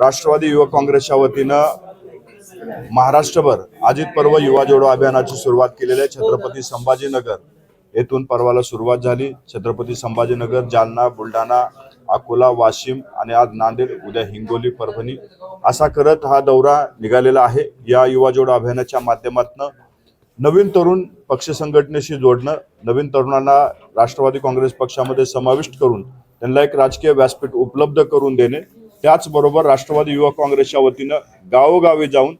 राष्ट्रवादी युवक काँग्रेसच्या वतीनं महाराष्ट्रभर अजित पर्व युवा जोडो अभियानाची सुरुवात केलेली आहे. छत्रपती संभाजीनगर येथून पर्वाला सुरुवात झाली. छत्रपती संभाजीनगर जालना बुलढाणा अकोला वाशिम आणि आज नांदेड उद्या हिंगोली परभणी असा करत हा दौरा निघालेला आहे. या युवा जोडो अभियानाच्या माध्यमातून नवीन तरुण पक्ष संघटनेशी जोडणं नवीन तरुणांना राष्ट्रवादी काँग्रेस पक्षामध्ये समाविष्ट करून त्यांना एक राजकीय व्यासपीठ उपलब्ध करून देणे त्याचबरोबर राष्ट्रवादी युवक काँग्रेसच्या वतीनं गावोगावी जाऊन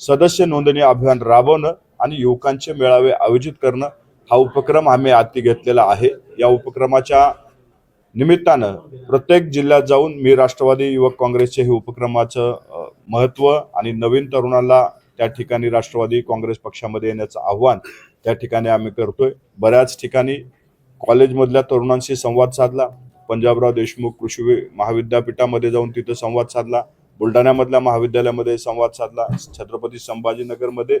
सदस्य नोंदणी अभियान राबवणं आणि युवकांचे मेळावे आयोजित करणं हा उपक्रम आम्ही हाती घेतलेला आहे. या उपक्रमाच्या निमित्तानं प्रत्येक जिल्ह्यात जाऊन मी राष्ट्रवादी युवक काँग्रेसचे हे उपक्रमाचं महत्त्व आणि नवीन तरुणाला त्या ठिकाणी राष्ट्रवादी काँग्रेस पक्षामध्ये येण्याचं आव्हान त्या ठिकाणी आम्ही करतोय. बऱ्याच ठिकाणी कॉलेजमधल्या तरुणांशी संवाद साधला. पंजाबराव देशमुख कृषी महाविद्यापीठामध्ये जाऊन तिथं संवाद साधला. बुलढाण्यामधल्या महाविद्यालयामध्ये संवाद साधला. छत्रपती संभाजीनगरमध्ये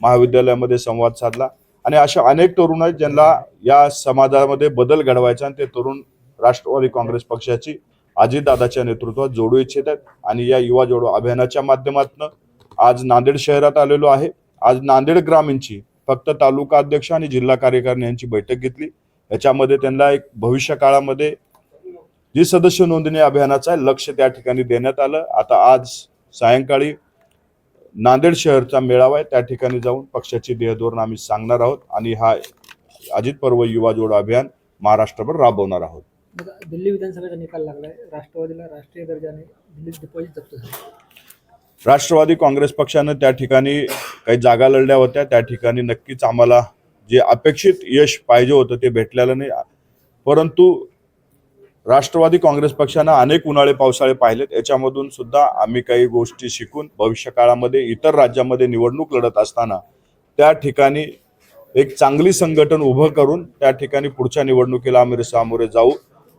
महाविद्यालयामध्ये संवाद साधला. आणि अशा अनेक तरुण आहेत ज्यांना या समाजामध्ये बदल घडवायचा आणि ते तरुण राष्ट्रवादी काँग्रेस पक्षाची अजितदादाच्या नेतृत्वात जोडू इच्छित आहेत. आणि या युवा जोडो अभियानाच्या माध्यमातून आज नांदेड शहरात आलेलो आहे. आज नांदेड ग्रामीणची फक्त तालुका अध्यक्ष आणि जिल्हा कार्यकारिणी यांची बैठक घेतली. याच्यामध्ये त्यांना एक भविष्य काळामध्ये जी सदस्य नोंदणी अभियानाचं लक्ष त्या ठिकाणी देण्यात आलं. आता आज सायंकाळी नांदेड शहरचा मेळावा आहे त्या ठिकाणी जाऊन पक्षाची देहधोरण आम्ही सांगणार आहोत आणि हा अजित पर्व युवा जोडो अभियान महाराष्ट्रभर राबवणार आहोत. दिल्ली विधानसभेचा निकाल लागलाय. राष्ट्रवादीला राष्ट्रीय दर्जाने दिल्लीत डिपॉझिट जप्त झालं. राष्ट्रवादी काँग्रेस पक्षानं त्या ठिकाणी काही जागा लढल्या होत्या. त्या ठिकाणी नक्कीच आम्हाला जे अपेक्षित यश पाहिजे होतं ते भेटलेलं नाही. परंतु राष्ट्रवादी काँग्रेस पक्षानं अनेक उन्हाळे पावसाळे पाहिलेत. याच्यामधून सुद्धा आम्ही काही गोष्टी शिकून भविष्य काळामध्ये इतर राज्यामध्ये निवडणूक लढत असताना त्या ठिकाणी एक चांगली संघटन उभं करून त्या ठिकाणी पुढच्या निवडणुकीला आम्ही सामोरे जाऊ.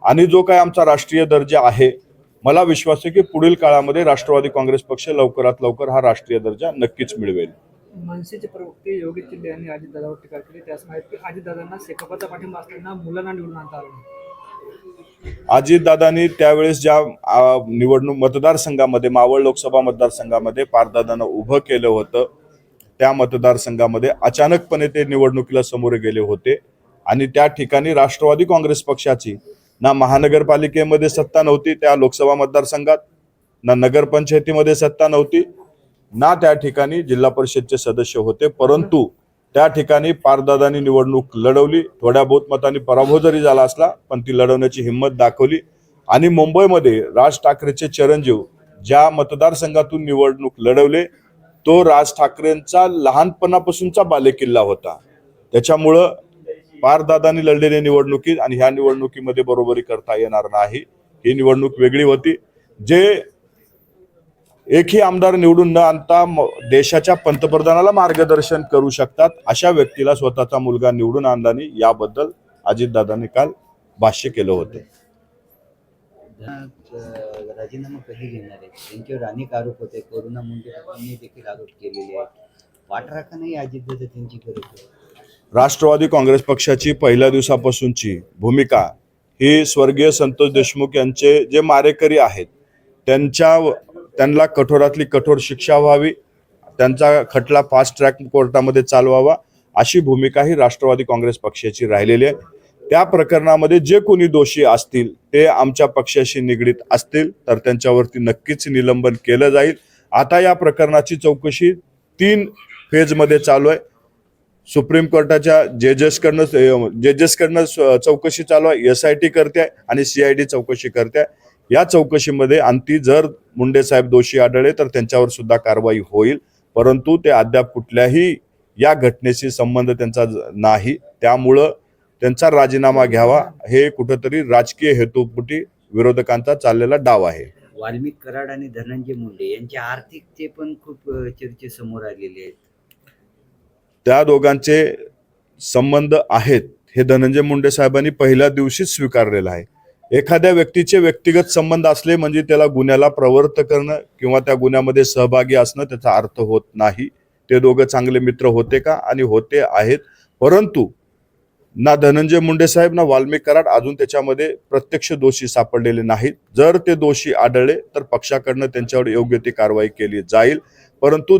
आणि जो काय आमचा राष्ट्रीय दर्जा आहे मला विश्वास आहे की पुढील काळामध्ये राष्ट्रवादी काँग्रेस पक्ष लवकरात लवकर हा राष्ट्रीय दर्जा नक्कीच मिळवेल. मनसेचे प्रवक्ते योगी चिल्ले यांनी अजितदादावर टीका केली. त्यास माहिती अजितदादांना सेकपाचा पाठिंबा असताना मुलांना निवडून आणता आलं अजितदादांनी त्यावेळेस ज्या निवडणूक मतदारसंघामध्ये मावळ लोकसभा मतदारसंघामध्ये पारदादांना उभं केलं होतं त्या मतदारसंघामध्ये अचानकपणे ते निवडणुकीला समोर गेले होते. आणि त्या ठिकाणी राष्ट्रवादी काँग्रेस पक्षाची ना महानगरपालिकेमध्ये सत्ता नव्हती त्या लोकसभा मतदारसंघात ना नगरपंचायतीमध्ये सत्ता नव्हती ना त्या ठिकाणी जिल्हा परिषदचे सदस्य होते. परंतु त्या ठिकाणी पारदादांनी निवडणूक लढवली. थोड्या बहुत मतांनी पराभव जरी झाला असला पण ती लढवण्याची हिंमत दाखवली. आणि मुंबईमध्ये राज ठाकरेचे चिरंजीव ज्या मतदारसंघातून निवडणूक लढवले तो राज ठाकरेंचा लहानपणापासूनचा बालेकिल्ला होता. त्याच्यामुळं पारदादांनी लढलेल्या निवडणुकीत आणि ह्या निवडणुकीमध्ये बरोबरी करता येणार नाही. ही निवडणूक वेगळी होती. जे एकही आमदार निवडून न आणता देशाच्या पंतप्रधानाला मार्गदर्शन करू शकतात अशा व्यक्तीला स्वतःचा मुलगा निवडून आणला नाही याबद्दल अजितदादांनी काल भाष्य केलं होतं. राजीनामा कधी घेणार आहेत? त्यांच्यावर अनेक आरोप होते. करुणा मुंडे देखील आरोप केलेले आहेत. वाटराखा नाही अजितदादा त्यांची आहे. राष्ट्रवादी काँग्रेस पक्षाची पहिल्या दिवसापासूनची भूमिका ही स्वर्गीय संतोष देशमुख यांचे जे मारेकरी आहेत त्यांच्या त्यांना कठोरातली कठोर शिक्षा व्हावी त्यांचा खटला फास्ट ट्रॅक कोर्टामध्ये चालवावा अशी भूमिका ही राष्ट्रवादी काँग्रेस पक्षाची राहिलेली आहे. त्या प्रकरणामध्ये जे कोणी दोषी असतील ते आमच्या पक्षाशी निगडीत असतील तर त्यांच्यावरती नक्कीच निलंबन केलं जाईल. आता या प्रकरणाची चौकशी तीन फेजमध्ये चालू आहे. सुप्रीम कोर्टाच्या जजेसकडनं जजेसकडनं चौकशी चालू आहे. एस आय टी करते आहे आणि सी आय डी चौकशी करते आहे. या चौकशीमध्ये अंती जर मुंडे साहेब दोषी आढळले तर त्यांच्यावर सुद्धा कारवाई होईल. परंतु ते अद्याप कुठल्याही या घटनेशी संबंध त्यांचा नाही. त्यामुळं त्यांचा राजीनामा घ्यावा हे कुठंतरी राजकीय हेतूपुटी विरोधकांचा चाललेला डाव आहे. वाल्मिक कराड आणि धनंजय मुंडे यांच्या आर्थिकचे पण खूप अं, चर्चे समोर आलेले आहेत. त्या दोघांचे संबंध आहेत. हे धनंजय मुंडे साहेबांनी पहिल्या दिवशीच स्वीकारलेलं आहे. एखाद्या व्यक्तीचे व्यक्तिगत संबंध असले म्हणजे त्याला गुन्ह्याला प्रवृत्त करणं किंवा त्या गुन्ह्यामध्ये सहभागी असणं त्याचा अर्थ होत नाही. ते दोघं चांगले मित्र होते का? आणि होते आहेत. परंतु ना धनंजय मुंडे साहेब ना वाल्मिक कराड अजून त्याच्यामध्ये प्रत्यक्ष दोषी सापडलेले नाहीत. जर ते दोषी आढळले तर पक्षाकडनं त्यांच्यावर योग्य ती कारवाई केली जाईल. परंतु